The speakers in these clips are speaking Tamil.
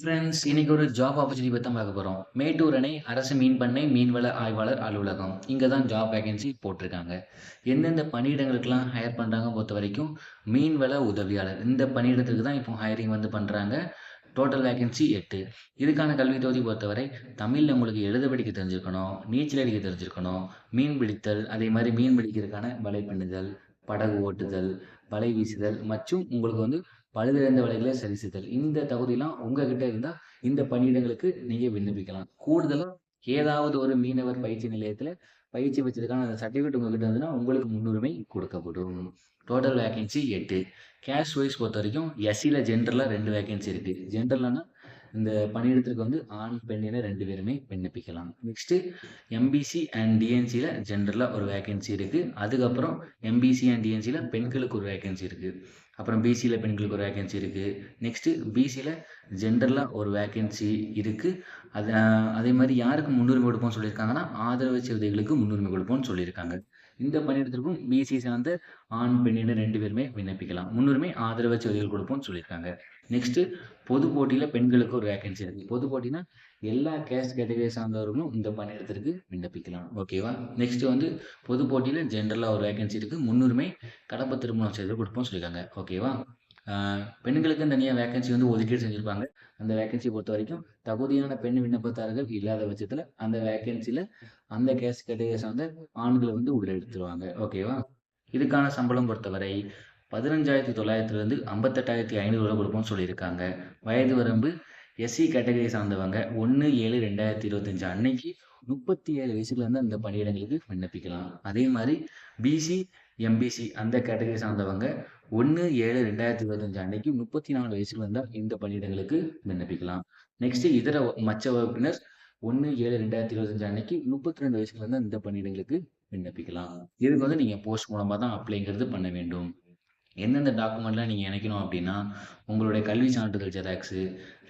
ஃப்ரெண்ட்ஸ் இன்னைக்கு ஒரு ஜாப் ஆப்பர்ச்சுனிட்டி பற்றி தான் பார்க்க போகிறோம் மேட்டூர் அணை அரசு மீன் பண்ணை மீன்வள ஆய்வாளர் அலுவலகம். இங்கே தான் ஜாப் வேகன்சி போட்டிருக்காங்க. எந்தெந்த பணியிடங்களுக்கெல்லாம் ஹையர் பண்ணுறாங்க பொறுத்த வரைக்கும் மீன்வள உதவியாளர். இந்த பணியிடத்துக்கு தான் இப்போ ஹையரிங் வந்து பண்ணுறாங்க டோட்டல் வேகன்சி எட்டு. இதுக்கான கல்வி தொகுதி பொறுத்தவரை தமிழில் உங்களுக்கு எழுத படிக்க தெரிஞ்சிருக்கணும் நீச்சல் அடிக்க தெரிஞ்சிருக்கணும் மீன் பிடித்தல் அதே மாதிரி மீன் பிடிக்கிறதுக்கான வலை பண்ணுதல் படகு ஓட்டுதல் வலை வீசுதல் மற்றும் உங்களுக்கு வந்து பழுதிழந்த வேலைகளை சரி செய்தல். இந்த தகுதியெல்லாம் உங்ககிட்ட இருந்தால் இந்த பணியிடங்களுக்கு நீங்கள் விண்ணப்பிக்கலாம். கூடுதலாக ஏதாவது ஒரு மீனவர் பயிற்சி நிலையத்தில் பயிற்சி வச்சதுக்கான அந்த சர்டிஃபிகேட் உங்ககிட்ட இருந்ததுன்னா உங்களுக்கு முன்னுரிமை கொடுக்கப்படும். டோட்டல் வேகன்சி எட்டு. கேஷ் வைஸ் பொறுத்த வரைக்கும் எஸ்சியில் ஜென்ரலாக ரெண்டு வேகன்சி இருக்குது ஜென்ரலானா இந்த பணியிடத்திற்கு வந்து ஆண் பெண் என ரெண்டு பேருமே விண்ணப்பிக்கலாம். நெக்ஸ்ட்டு எம்பிசி அண்ட் டிஎன்சியில் ஜென்ரலாக ஒரு வேகன்சி இருக்குது அதுக்கப்புறம் எம்பிசி அண்ட் டிஎன்சியில் பெண்களுக்கு ஒரு வேகன்சி இருக்குது அப்புறம் பிசியில் பெண்களுக்கு ஒரு வேகன்சி இருக்குது நெக்ஸ்ட்டு பிசியில் ஜென்ரலாக ஒரு வேகன்சி இருக்குது அது அதே மாதிரி யாருக்கு முன்னுரிமை கொடுப்போம்னு சொல்லியிருக்காங்கன்னா ஆதரவு சிறுதைகளுக்கு முன்னுரிமை கொடுப்போம்னு சொல்லியிருக்காங்க. இந்த பணியிடத்திற்கும் பிசி சார்ந்த ஆண் பெண்ணின ரெண்டு பேருமே விண்ணப்பிக்கலாம். முன்னுரிமை ஆதரவு சிறுதைகள் கொடுப்போம்னு சொல்லியிருக்காங்க. நெக்ஸ்ட்டு பொது போட்டியில் பெண்களுக்கு ஒரு வேகன்சி இருக்குது பொது போட்டினா எல்லா கேஸ்ட் கேட்டகரி சார்ந்தவர்களும் இந்த பணியிடத்திற்கு விண்ணப்பிக்கலாம். ஓகேவா நெக்ஸ்ட் வந்து பொது போட்டியில் ஜென்ரலாக ஒரு வேகன்சி இருக்குது முன்னுரிமை கடப்ப திருமணம் செய்து கொடுப்போம் சொல்லியிருக்காங்க. ஓகேவா பெண்களுக்கு தனியாக வேகன்சி வந்து ஒதுக்கீடு செஞ்சுருப்பாங்க. அந்த வேகன்சியை பொறுத்த வரைக்கும் தகுதியான பெண் விண்ணப்பதாரர்கள் இல்லாத பட்சத்தில் அந்த வேகன்சியில் அந்த கேஸ்ட் கேட்டகரி சார்ந்த ஆண்களை வந்து உள்ள எடுத்துருவாங்க. ஓகேவா இதுக்கான சம்பளம் பொறுத்தவரை பதினஞ்சாயிரத்தி தொள்ளாயிரத்துலேருந்து ஐம்பத்தெட்டாயிரத்தி ஐநூறுரூவா கொடுப்போம்னு சொல்லியிருக்காங்க. வயது வரம்பு எஸ்சி கேட்டகரி சார்ந்தவங்க ஒன்று ஏழு ரெண்டாயிரத்தி இருபத்தஞ்சு அன்னைக்கு முப்பத்தி ஏழு வயசுலேருந்து அந்த பணியிடங்களுக்கு விண்ணப்பிக்கலாம். அதே மாதிரி பிசி எம்பிசி அந்த கேட்டகரி சார்ந்தவங்க ஒன்று ஏழு ரெண்டாயிரத்தி இருபத்தஞ்சு அன்னைக்கு முப்பத்தி நாலு வயசுல இருந்தால் இந்த பணியிடங்களுக்கு விண்ணப்பிக்கலாம். நெக்ஸ்ட் இதர மச்ச வகுப்பினர் ஒன்று ஏழு ரெண்டாயிரத்தி இருபத்தஞ்சு அன்னைக்கு முப்பத்தி ரெண்டு வயசுல இருந்தால் இந்த பணியிடங்களுக்கு விண்ணப்பிக்கலாம். இதுக்கு வந்து நீங்கள் போஸ்ட் மூலமாக தான் அப்ளைங்கிறது பண்ண வேண்டும். எந்தெந்த டாக்குமெண்ட்லாம் நீங்கள் இணைக்கணும் அப்படின்னா உங்களுடைய கல்வி சான்றிதழ் xerox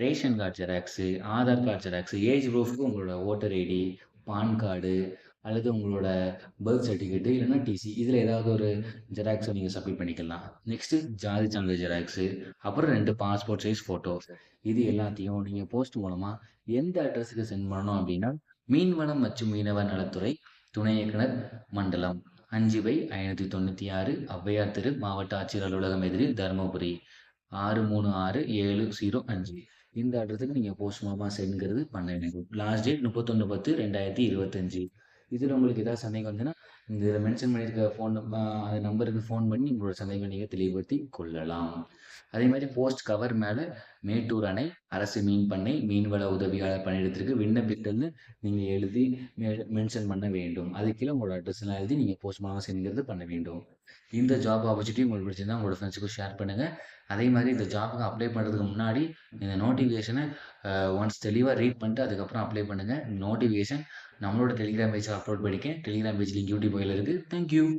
ration card xerox Aadhaar card xerox age ப்ரூஃப்க்கு உங்களோட ஓட்டர் ஐடி பான் கார்டு அல்லது உங்களோட பர்த் சர்டிஃபிகேட்டு இல்லைன்னா டிசி இதில் ஏதாவது ஒரு ஜெராக்ஸை நீங்கள் சப்மிட் பண்ணிக்கலாம். நெக்ஸ்ட்டு ஜாதி சான்றிதழ் ஜெராக்ஸு அப்புறம் ரெண்டு பாஸ்போர்ட் சைஸ் ஃபோட்டோ. இது எல்லாத்தையும் நீங்கள் போஸ்ட் மூலமாக எந்த அட்ரஸுக்கு சென்ட் பண்ணணும் அப்படின்னா மீன்வளம் மற்றும் மீனவ நலத்துறை துணை இயக்குனர் மண்டலம். அஞ்சு பை ஐநூற்றி தொண்ணூற்றி ஆறு ஔவையார் தெரு மாவட்ட ஆட்சியர் அலுவலகம் எதிரி தருமபுரி. ஆறு மூணு ஆறு ஏழு ஜீரோ அஞ்சு. இந்த அட்ரஸுக்கு நீங்கள் போஸ்ட் மூலமாக சென்ட்ங்கிறது பண்ண வேண்டும் லாஸ்ட் டேட் முப்பத்தொன்று பத்து ரெண்டாயிரத்தி இருபத்தஞ்சு. இதில் உங்களுக்கு ஏதாவது சந்தேகம் வந்துன்னா இந்த இதில் மென்ஷன் பண்ணியிருக்க ஃபோன் அந்த நம்பருக்கு ஃபோன் பண்ணி உங்களோட சந்தேகம் நீங்கள் தெளிவுபடுத்தி கொள்ளலாம். அதே மாதிரி போஸ்ட் கவர் மேலே மேட்டூர் அணை அரசு மீன் பண்ணை மீன்வள உதவியாளர் பணியிடத்திற்கு விண்ணப்பித்தல்னு நீங்கள் எழுதி மென்ஷன் பண்ண வேண்டும். அது கீழே உங்களோட அட்ரஸ்லாம் எழுதி நீங்கள் போஸ்ட் மூலமாக செஞ்சுக்கிறது பண்ண வேண்டும். இந்த ஜாப் ஆப்பர்ச்சுனிட்டி உங்களுக்கு பிடிச்சிருந்தா உங்களோட ஃப்ரெண்ட்ஸுக்கும் ஷேர் பண்ணுங்கள் அதே மாதிரி இந்த ஜாபுக்கு அப்ளை பண்ணுறதுக்கு முன்னாடி இந்த நோட்டிஃபிகேஷனை ஒன்ஸ் தெளிவாக ரீட் பண்ணிட்டு அதுக்கப்புறம் அப்ளை பண்ணுங்கள் நோட்டிஃபிகேஷன் நம்மளோட டெலிகிராம் பேஜில் அப்லோட் பண்ணிக்கேன். டெலிகிராம் பேஜ் லிங்க் யூடியூப் இருக்குது தேங்க்யூ